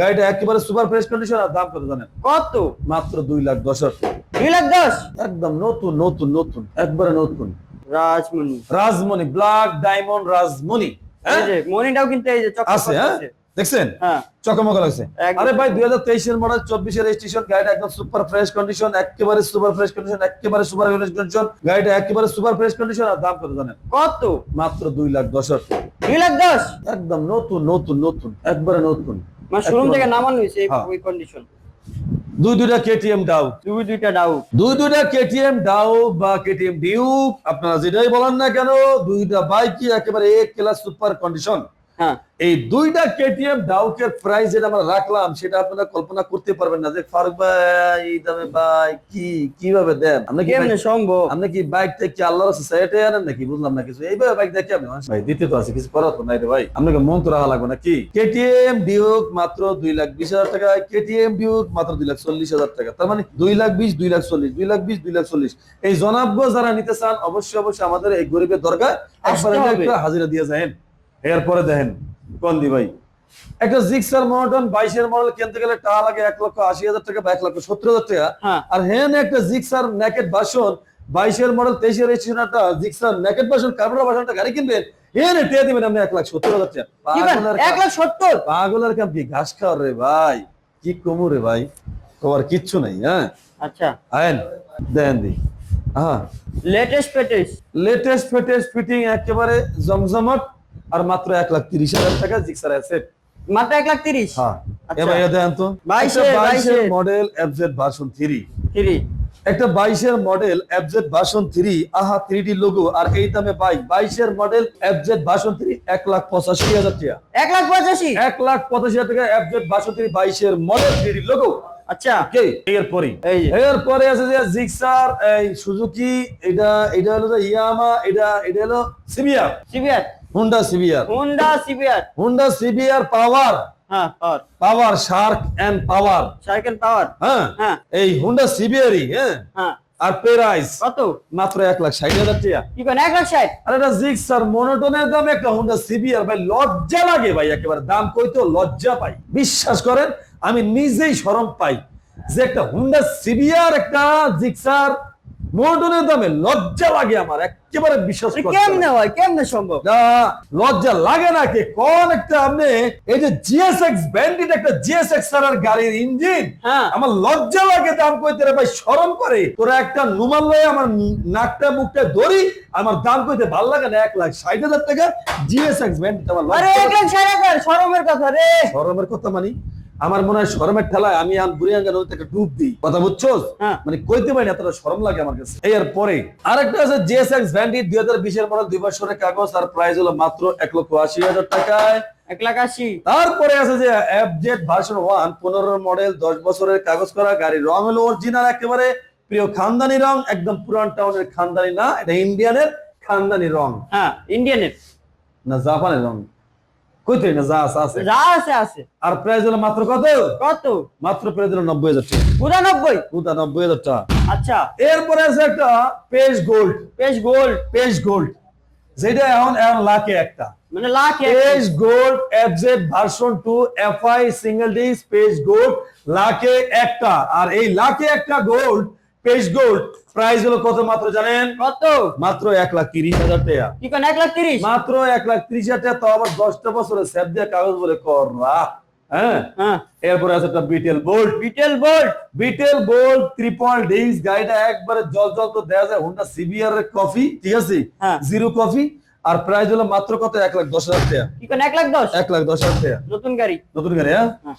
গাড়িটা একেবারে super fresh condition আর দাম কত জানেন? কত? মাত্র দুই লাখ দশ দুই লাখ দশ? একদম নতুন নতুন নতুন একবারে নতুন। রাজমণি। রাজমণি ব্ল্যাক ডায়মন্ড রাজমণি হ্যাঁ? মনিটাও কিন্তু এই যে আছে হ্যাঁ? দেখছেন? হ্যাঁ। চকমক লাগছে আরে ভাই দুই হাজার তেইশের মডেল চব্বিশের রেজিস্ট্রেশন গাড়িটা একদম সুপার ফ্রেশ কন্ডিশন একেবারে সুপার ফ্রেশ কন্ডিশন একেবারে সুপার ফ্রেশ কন্ডিশন গাড়িটা একেবারে সুপার ফ্রেশ কন্ডিশন আর দাম কত জানেন? কত? মাত্র দুই লাখ দশ। দুই লাখ দশ? একদম নতুন নতুন নতুন একবারে নতুন। মানে শোরুম থেকে নামানো হয়েছে হ্যাঁ। ওই কন্ডিশন দুই দুইটা কেটিএম ডাউ দুই দুইটা ডাউ দুই দুইটা কেটিএম ডাউ বা কেটিএম ডিউক আপনারা যেটাই বলেন না কেন দুইটা বাইকই একেবারে এক ক্লাস সুপার কন্ডিশন এই দুইটা কেটিএম ডাউকের প্রাইস যেটা আমরা রাখলাম সেটা আপনারা কল্পনা করতে পারবেন না যে ফারুক ভাই এই দামে ভাই কি কীভাবে দেন? আপনি কি সম্ভব? আপনি কি বাইক থেকে আল্লাহর সাইটে আনেন নাকি? বুঝলাম না কিছু। এইভাবে বাইক দেখে আপনি ভাই দিতে তো আছে কিছু করার তো নাই রে ভাই। আপনাকে মন তো রাখা লাগবে না কি কেটিএম ডিউক মাত্র দুই লাখ বিশ হাজার টাকা কেটিএম ডিউক মাত্র দুই লাখ চল্লিশ হাজার টাকা। তার মানে দুই লাখ বিশ দুই লাখ চল্লিশ দুই লাখ বিশ দুই লাখ চল্লিশ। এই জনাব্য যারা নিতে চান অবশ্যই অবশ্যই আমাদের এই গরিবের দরকার একবার একটা হাজিরা দিয়ে যাবেন এরপরে দেখেন কোন দি ভাই। একটা জিক্সার মডেল বাইশের মডেল কিনতে গেলে টাকা লাগে এক লক্ষ আশি হাজার টাকা বা এক লক্ষ সত্তর হাজার টাকা। হ্যাঁ। আর হেন একটা জিক্সার নেকেট ভার্সন বাইশের মডেল তেইশের জিক্সার নেকেট ভার্সন কার্বোনার ভার্সনটা গাড়ি কিনবেন হেন টিয়া দিবেন আপনি এক লাখ সত্তর হাজার টাকা। এক লাখ সত্তর? পাগলের কাম কি ঘাস খাওয়ার রে ভাই? কি কমু রে ভাই? তোমার কিচ্ছু নাই হ্যাঁ? আচ্ছা। আয়েন দেন দি। হ্যাঁ লেটেস্ট পেটেস্ট লেটেস্ট ফেটেস্ট ফিটিং একেবারে জমজমট আর মাত্র এক লাখ তিরিশ হাজার টাকা জিক্সার অ্যাসেট। মাত্র এক লাখ তিরিশ? হ্যাঁ। আচ্ছা। এবার দেন তো। বাইশের। Model FZ version three three একটা বাইশের মডেল এফজেড ভার্সন থ্রি আহা থ্রি ডি লোগো আর এই দামে বাইক বাইশের মডেল এফজেড ভার্সন থ্রি এক লাখ পঁচাশি হাজার টাকা। এক লাখ পঁচাশি? এক লাখ পঁচাশি হাজার টাকা এফজেড ভার্সন থ্রি বাইশের মডেল থ্রিডি লোগো আচ্ছা। এরপরে আছে যে জিক্সার এই সুজুকি এটা এটা হলো যে ইয়ামা এটা এটা হলো CBR CBR Honda CBR Honda CBR Honda CBR power power shark and power cycle power হ্যাঁ এই হুন্ডা সিবিআরই হ্যাঁ। হ্যাঁ। আর পেরাইস কত? মাত্র এক লাখ ষাট হাজার টাকা। কি করেন এক লাখ ষাট? আর এটা জিক্সার মনোটনের দাম একটা হুন্ডা সিবিআর ভাই লজ্জা লাগে ভাই একেবারে দাম কইতো লজ্জা পাই। বিশ্বাস করেন আমি নিজেই শরম পাই যে একটা হুন্ডা সিবিআর একটা জিক্সার মনোটনের দামে লজ্জা লাগে আমার একেবারে বিশ্বাস কেমনে হয়? কেমনে সম্ভব? না, লজ্জা লাগে না কে? কোন একটা আপনি এই যে জিএসএক্স ব্যান্ডিট একটা জিএসএক্স এর গাড়ির ইঞ্জিন হ্যাঁ। আমার লজ্জা লাগে দাম কইতে রে ভাই শরম করে তোরা একটা নুমাল লয়ে আমার নাকটা মুখটা ধরি আমার দাম কইতে ভালো লাগে না এক লাখ ষাট হাজার টাকা জিএসএক্স ব্যান্ডিট আমার আরে এক লাখ ষাট হাজার শরমের কথা রে। শরমের কথা মানি। আমার মনে হয় শরমের ঠেলায় আমি বুড়িয়াঙ্গা নদীতে একটা ডুব দিই। কথা বুঝছ হ্যাঁ। মানে কইতে পারি না এতটা শরম লাগে আমার কাছে। এর পরে আরেকটা আছে জিএসএক্স ভ্যান্ডিট দুই হাজার বিশের মডেল দুই বছরের কাগজ আর প্রাইস হলো মাত্র এক লক্ষ আশি হাজার টাকায়। এক লাখ আশি। তারপরে আছে যে এফজেড ভার্সন ওয়ান পনেরো মডেল দশ বছরের কাগজ করা গাড়ির রং হলো অরিজিনাল একেবারে প্রিয় খানদানি রং একদম পুরান টাউনের খানদানি না এটা ইন্ডিয়ানের খানদানি রং। হ্যাঁ ইন্ডিয়ানের না জাপানের রং। কইতে না যা আছে আছে। যা আছে আছে। আর প্রাইস হলো মাত্র কত? কত? মাত্র প্রাইস হলো টাকা। টাকা। আচ্ছা। এরপরে আছে একটা পেজ গোল্ড। পেশ গোল্ড। পেজ গোল্ড। যেটা এখন এখন লাখে একটা। মানে lakh. Page gold FZ version FI single page gold লাখে একটা। আর এই লাখে একটা গোল্ড পেজ গোল্ড প্রাইস হলো কত মাত্র জানেন? কত? মাত্র এক লাখ তিরিশ হাজার টাকা। কি করেন এক লাখ তিরিশ? মাত্র এক লাখ তিরিশ হাজার টাকা তো আবার দশটা বছরের স্যাপ দিয়ে কাগজ বলে কর হ্যাঁ? হ্যাঁ। এরপরে আছে একটা বিটেল বোল্ট বিটেল বোল্ট বিটেল ত্রিপল গাড়িটা একবারে জল জল তো যায়। হুন্ডা সিবিআর এর কফি ঠিক আছে? হ্যাঁ। জিরো কফি আর প্রাইস হলো মাত্র কত? এক লাখ দশ হাজার টাকা। এক লাখ দশ? এক লাখ দশ হাজার টাকা। নতুন গাড়ি। নতুন গাড়ি হ্যাঁ? হ্যাঁ।